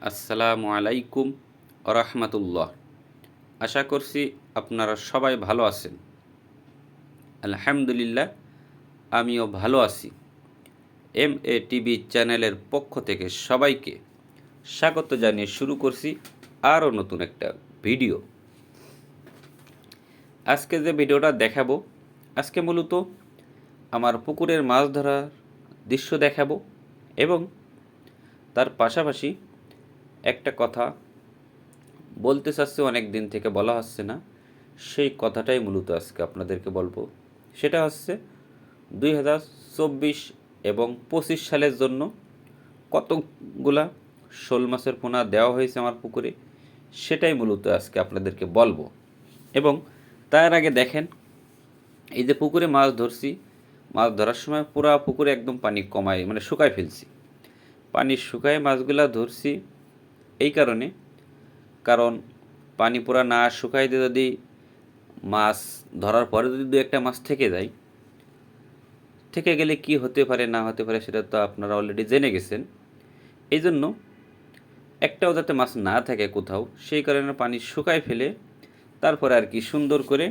আসসালামু আলাইকুম রহমতুল্লাহ। আশা করছি আপনারা সবাই ভালো আছেন। আলহামদুলিল্লাহ, আমিও ভালো আছি। এম এ টিভি চ্যানেলের পক্ষ থেকে সবাইকে স্বাগত জানিয়ে শুরু করছি আরও নতুন একটা ভিডিও। আজকে যে ভিডিওটা দেখাবো, আজকে মূলত আমার পুকুরের মাছ ধরার দৃশ্য দেখাবো এবং তার পাশাপাশি একটা কথা বলতে চাচ্ছে, অনেক দিন থেকে বলা হচ্ছে না। সেই কথাটাই মূলত আজকে আপনাদেরকে বলব। সেটা হচ্ছে দুই হাজার চব্বিশ এবং পঁচিশ সালের জন্য কতগুলা শোল মাছের পোনা দেওয়া হয়েছে আমার পুকুরে, সেটাই মূলত আজকে আপনাদেরকে বলব। এবং তার আগে দেখেন, এই যে পুকুরে মাছ ধরছি, মাছ ধরার সময় পুরা পুকুরে একদম পানি কমায় মানে শুকায় ফেলছি। পানি শুকায় মাছগুলা ধরছি এই কারণে। কারণ পানি পুরা না শুকাইতে যদি মাছ ধরার পরে যদি দু একটা মাছ থেকে যায়, থেকে গেলে কি হতে পারে, না হতে পারে সেটা তো আপনারা অলরেডি জেনে গেছেন। এই জন্য একটাও যাতে মাছ না থাকে কোথাও, সেই কারণে পানি শুকায় ফেলে তারপরে আর কি সুন্দর করে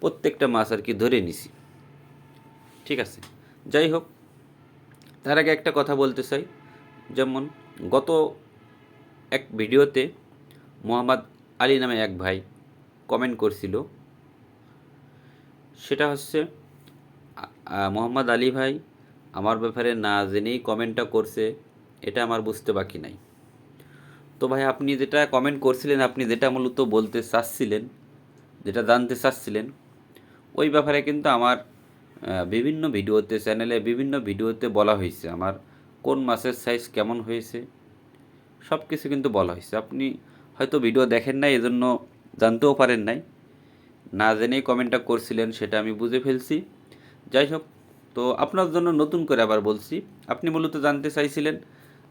প্রত্যেকটা মাছ আর কি ধরে নিছি। ঠিক আছে? যাই হোক, তার আগে একটা কথা বলতে চাই। যেমন গত এক ভিডিওতে মোহাম্মদ আলী নামে এক ভাই কমেন্ট করছিল। সেটা হচ্ছে মোহাম্মদ আলী ভাই আমার ব্যাপারে না জেনেই কমেন্টটা করছে, এটা আমার বুঝতে বাকি নাই। তো ভাই, আপনি যেটা কমেন্ট করছিলেন, আপনি যেটা মূলত বলতে চাচ্ছিলেন, যেটা জানতে চাচ্ছিলেন, ওই ব্যাপারে কিন্তু আমার বিভিন্ন ভিডিওতে চ্যানেলে বিভিন্ন ভিডিওতে বলা হয়েছে, আমার কোন মাছের সাইজ কেমন হয়েছে সব কিছু কিন্তু বলা হয়েছে। আপনি হয়তো ভিডিও দেখেন নাই, এজন্য জানতেও পারেন নাই। না জেনেই কমেন্টটা করছিলেন, সেটা আমি বুঝে ফেলছি। যাই হোক, তো আপনার জন্য নতুন করে আবার বলছি, আপনি মূলত জানতে চাইছিলেন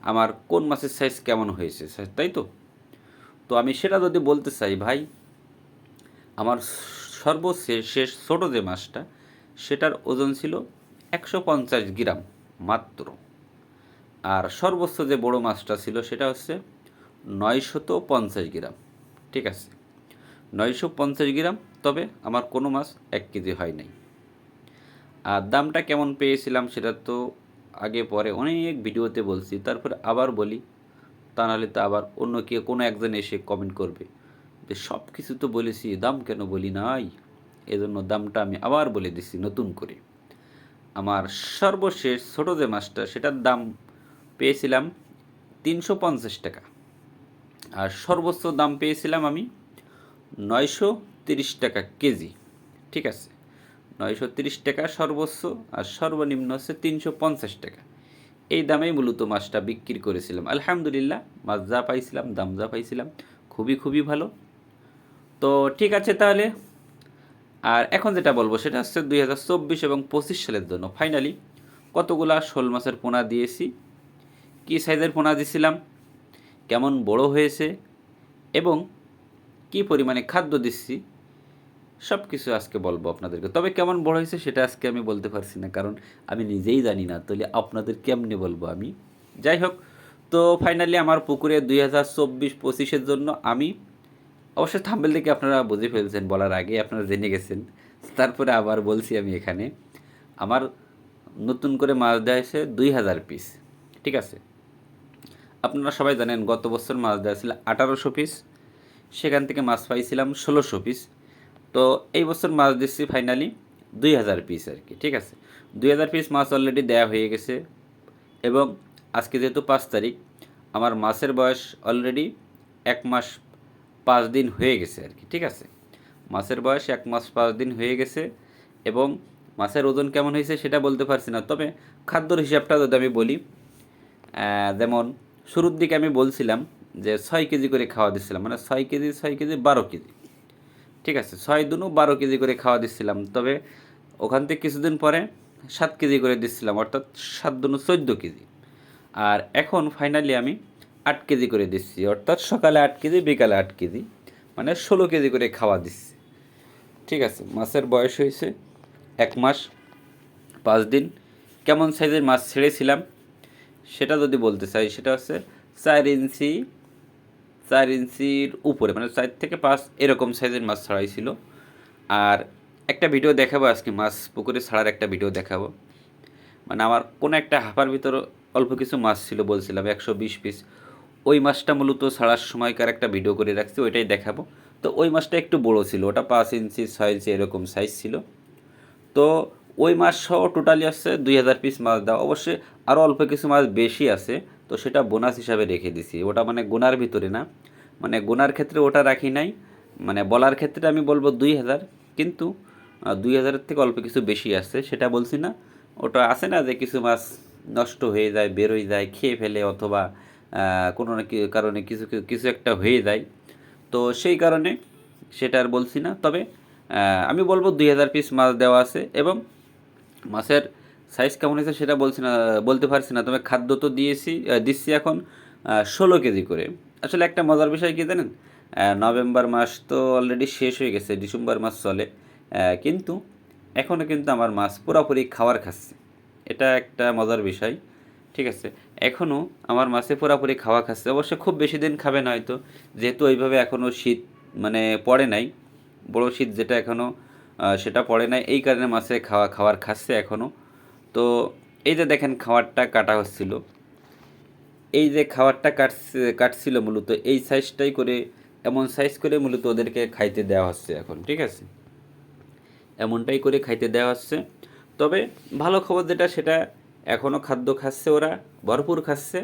আমার কোন মাছের সাইজ কেমন হয়েছে তাই তো? তো আমি সেটা যদি বলতে চাই, ভাই, আমার সর্বশেষ শেষ ছোটো যে মাছটা, সেটার ওজন ছিল একশো পঞ্চাশ গ্রাম মাত্র। আর সর্বোচ্চ যে বড় মাছটা ছিল সেটা হচ্ছে নয়শত পঞ্চাশ গ্রাম। ঠিক আছে? নয়শো পঞ্চাশ গ্রাম, তবে আমার কোনো মাছ এক কেজি হয় নাই। আর দামটা কেমন পেয়েছিলাম সেটা তো আগে পরে অনেক ভিডিওতে বলছি, তারপরে আবার বলি, তা নাহলে তো আবার অন্য কেউ, কোনো একজন এসে কমেন্ট করবে যে সব কিছু তো বলেছি, দাম কেন বলি নাই? এজন্য দামটা আমি আবার বলে দিছি নতুন করে। আমার সর্বশেষ ছোটো যে মাছটা, সেটার দাম পেয়েছিলাম তিনশো পঞ্চাশ টাকা। আর সর্বোচ্চ দাম পেয়েছিলাম আমি নয়শো তিরিশ টাকা কেজি। ঠিক আছে? নয়শো তিরিশ টাকা সর্বোচ্চ আর সর্বনিম্ন হচ্ছে তিনশো পঞ্চাশ টাকা। এই দামেই মূলত মাছটা বিক্রি করেছিলাম। আলহামদুলিল্লাহ, মাছ যা পাইছিলাম, দাম যা পাইছিলাম, খুবই খুবই ভালো। তো ঠিক আছে তাহলে। আর এখন যেটা বলব সেটা হচ্ছে দুই হাজার চব্বিশ এবং পঁচিশ সালের জন্য। ফাইনালি কতগুলা শোল মাছের পোনা দিয়েছি। কী সাইজের পোনা দিছিলাম, কেমন বড় হয়েছে এবং কী পরিমাণে খাদ্য দিচ্ছি সব কিছু আজকে বলব আপনাদেরকে। তবে কেমন বড় হয়েছে সেটা আজকে আমি বলতে পারছি না, কারণ আমি নিজেই জানি না, তাহলে আপনাদের কেমনে বলব আমি? যাই হোক, তো ফাইনালি আমার পুকুরে দুই হাজার চব্বিশ পঁচিশের জন্য আমি অবশ্যই থাম্বেল থেকে আপনারা বুঝে ফেলছেন, বলার আগে আপনারা জেনে গেছেন, তারপরে আবার বলছি আমি এখানে, আমার নতুন করে মাছ দেওয়া হয়েছে দুই হাজার পিস ঠিক আছে? আপনারা সবাই জানেন গত বছর মাছ দেওয়া ছিল আঠারোশো পিস সেখান থেকে মাছ পাইছিলাম ষোলোশো পিস তো এই বছর মাছ দিচ্ছি ফাইনালি দুই হাজার পিস আর কি, ঠিক আছে? দুই হাজার পিস মাছ অলরেডি দেওয়া হয়ে গেছে এবং আজকে যেহেতু পাঁচ তারিখ, আমার মাছের বয়স অলরেডি এক মাস পাঁচ দিন হয়ে গেছে আর কি, ঠিক আছে? মাছের বয়স এক মাস পাঁচ দিন হয়ে গেছে এবং মাছের ওজন কেমন হয়েছে সেটা বলতে পারছি না, তবে খাদ্যর হিসাবটা যদি আমি বলি যেমন শুরুর দিকে আমি বলছিলাম যে ছয় কেজি করে খাওয়া দিচ্ছিলাম মানে ছয় কেজি ছয় কেজি, বারো কেজি। ঠিক আছে, ছয় দুনু বারো কেজি করে খাওয়া দিচ্ছিলাম তবে ওখান থেকে কিছুদিন পরে সাত কেজি করে দিচ্ছিলাম অর্থাৎ সাত দুনু চোদ্দ কেজি। আর এখন ফাইনালি আমি আট কেজি করে দিচ্ছি, অর্থাৎ সকালে আট কেজি, বিকালে আট কেজি মানে ষোলো কেজি করে খাওয়া দিচ্ছি। ঠিক আছে, মাছের বয়স হয়েছে এক মাস, পাঁচ দিন। কেমন সাইজের মাছ ছেড়েছিলাম সেটা যদি বলতে চাই, সেটা হচ্ছে চার ইঞ্চি, চার ইঞ্চির উপরে মানে চার থেকে পাঁচ এরকম সাইজের মাছ ছাড়াইছিল আর একটা ভিডিও দেখাবো আজকে, মাছ পুকুরে ছাড়ার একটা ভিডিও দেখাবো। মানে আমার কোনো একটা হাফার ভিতর অল্প কিছু মাছ ছিল বলছিলাম, একশো বিশ পিস। ওই মাছটা মূলত ছাড়ার সময়কার একটা ভিডিও করে রাখছি, ওইটাই দেখাবো। তো ওই মাছটা একটু বড় ছিল, ওটা পাঁচ ইঞ্চি, ছয় ইঞ্চি এরকম সাইজ ছিল। তো ওই মাছ সহ টোটালি আসছে দুই হাজার পিস মাছ দেওয়া। অবশ্যই আরও অল্প কিছু মাছ বেশি আছে, তো সেটা বোনাস হিসাবে রেখে দিছি। ওটা মানে গোনার ভিতরে না। মানে গোনার ক্ষেত্রে ওটা রাখি নাই। মানে বলার ক্ষেত্রে আমি বলব দুই হাজার, কিন্তু দুই হাজারের থেকে অল্প কিছু বেশি আসছে সেটা বলছি না। ওটা আছে না যে কিছু মাছ নষ্ট হয়ে যায়, বেরোয় যায়, খেয়ে ফেলে অথবা কোনো না কারণে কিছু কিছু একটা হয়ে যায়। তো সেই কারণে সেটা আর বলছি না। তবে আমি বলব দুই হাজার পিস মাছ দেওয়া আছে এবং মাছের সাইজ কেমন হয়েছে সেটা বলছি না, বলতে পারছি না। তবে খাদ্য তো দিয়েছি দিচ্ছি এখন ষোলো কেজি করে। আসলে একটা মজার বিষয় কী জানেন? নভেম্বর মাস তো অলরেডি শেষ হয়ে গেছে, ডিসেম্বর মাস চলে। কিন্তু এখনও কিন্তু আমার মাছ পুরোপুরি খাবার খাচ্ছে। এটা একটা মজার বিষয়, ঠিক আছে? এখনও আমার মাছে পুরোপুরি খাওয়া খাচ্ছে। অবশ্য খুব বেশি দিন খাবে না হয়তো, যেহেতু ওইভাবে এখনও শীত মানে পড়ে নাই। বড় শীত যেটা এখনও সেটা পড়ে নাই। এই কারণে মাছে খাওয়া, খাওয়ার খাচ্ছে এখনও তো এই যে দেখেন খাবারটা কাটা হচ্ছিল। এই যে খাবারটা কাটছে, কাটছিল মূলত, এই সাইজটাই করে, এমন সাইজ করে মূলত ওদেরকে খাইতে দেওয়া হচ্ছে এখন, ঠিক আছে? এমনটাই করে খাইতে দেওয়া হচ্ছে। তবে ভালো খবর যেটা, সেটা এখনও খাদ্য খাচ্ছে ওরা, ভরপুর খাচ্ছে,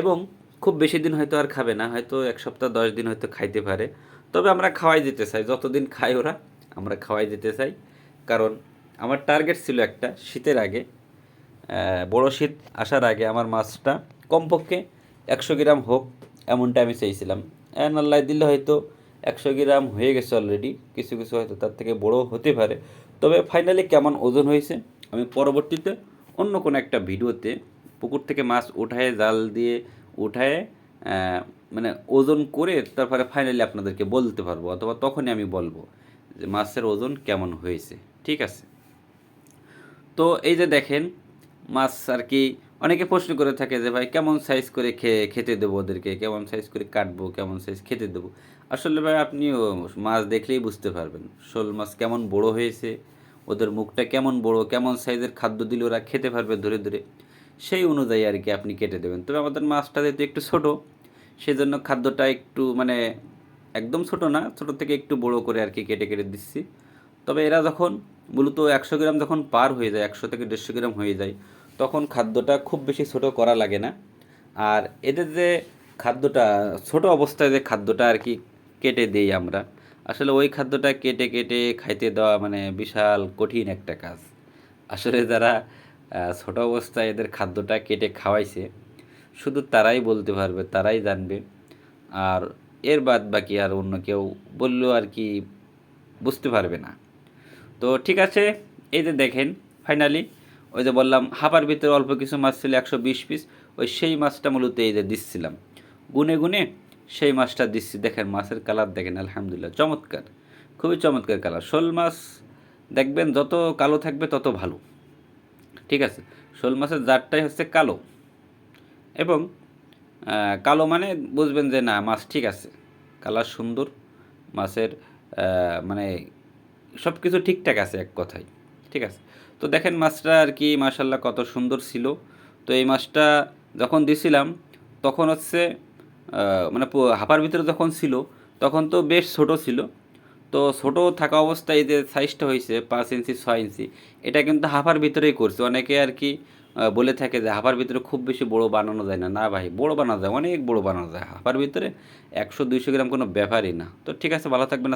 এবং খুব বেশি দিন হয়তো আর খাবে না, হয়তো এক সপ্তাহ, দশ দিন হয়তো খাইতে পারে। তবে আমরা খাওয়াই দিতে চাই, যতদিন খাই ওরা, আমরা খাওয়াই দিতে চাই। কারণ আমার টার্গেট ছিল একটা, শীতের আগে। বড় শীত আসার আগে আমার মাছটা কমপক্ষে একশো গ্রাম হোক, এমনটা আমি চাইছিলাম। আল্লাহ দিলে হয়তো একশো গ্রাম হয়ে গেছে অলরেডি কিছু কিছু হয়তো তার থেকে বড় হতে পারে। তবে ফাইনালি কেমন ওজন হয়েছে, আমি পরবর্তীতে অন্য কোনো একটা ভিডিওতে পুকুর থেকে মাছ উঠায়, জাল দিয়ে উঠায় মানে ওজন করে তারপরে ফাইনালি আপনাদেরকে বলতে পারব, অথবা তখনই আমি বলব যে মাছের ওজন কেমন হয়েছে, ঠিক আছে? তো এই যে দেখেন, মাছ আর কি অনেকে প্রশ্ন করে থাকে যে, ভাই, কেমন সাইজ করে খেয়ে খেতে দেবো ওদেরকে? কেমন সাইজ করে কাটবো? কেমন সাইজ খেতে দেবো? আসলে ভাই, আপনিও মাছ দেখলেই বুঝতে পারবেন, শোল মাছ কেমন বড় হয়েছে, ওদের মুখটা কেমন বড়, কেমন সাইজের খাদ্য দিলে ওরা খেতে পারবে ধরে ধরে, সেই অনুযায়ী আর কি আপনি কেটে দেবেন। তবে আমাদের মাছটা যেহেতু একটু ছোটো সেই জন্য খাদ্যটা একটু মানে একদম ছোট না, ছোট থেকে একটু বড় করে আর কি কেটে কেটে দিচ্ছি। তবে এরা যখন মূলত একশো গ্রাম যখন পার হয়ে যায়, একশো থেকে দেড়শো গ্রাম হয়ে যায়, তখন খাদ্যটা খুব বেশি ছোট করা লাগে না। আর এদের যে খাদ্যটা, ছোট অবস্থায় যে খাদ্যটা আর কি কেটে দেই আমরা, আসলে ওই খাদ্যটা কেটে কেটে খাইতে দেওয়া মানে বিশাল কঠিন একটা কাজ। আসলে যারা ছোট অবস্থায় এদের খাদ্যটা কেটে খাওয়াইছে, শুধু তারাই বলতে পারবে, তারাই জানবে। আর এর বাদ বাকি আর অন্য কেউ বললেও আর কি বুঝতে পারবে না। তো ঠিক আছে, এই যে দেখেন ফাইনালি ওই যে বললাম হাঁপার ভিতরে অল্প কিছু মাছ ছিল, একশো বিশ পিস ওই সেই মাছটা মূলত এই যে দিচ্ছিলাম। গুনে গুনে সেই মাছটা দিচ্ছি। দেখেন, মাছের কালার দেখেন, আলহামদুলিল্লাহ, চমৎকার, খুবই চমৎকার কালার শোল মাছ দেখবেন, যত কালো থাকবে, তত ভালো। ঠিক আছে, শোল মাছের জারটাই হচ্ছে কালো। এবং কালো মানে বুঝবেন যে না, মাছ ঠিক আছে, কালার সুন্দর, মাছের মানে সব কিছু ঠিকঠাক আছে এক কথায়, ঠিক আছে? তো দেখেন মাছটা আর কি মাশাল্লাহ কত সুন্দর ছিল। তো এই মাছটা যখন দিছিলাম, তখন হচ্ছে মানে হাঁপার ভিতরে যখন ছিল, তখন তো বেশ ছোট ছিল। তো ছোট থাকা অবস্থায় যে সাইজটা হয়েছে, পাঁচ ইঞ্চি, ছয় ইঞ্চি, এটা কিন্তু হাঁপার ভিতরেই করছে। অনেকে আর কি বলে থাকে যে হাঁপার ভিতরে খুব বেশি বড় বানানো যায় না। না ভাই, বড় বানানো যায়, অনেক বড় বানানো যায় হাঁপার ভিতরে। একশো, দুইশো গ্রাম কোনো ব্যাপারই না। তো ঠিক আছে, ভালো থাকবেন।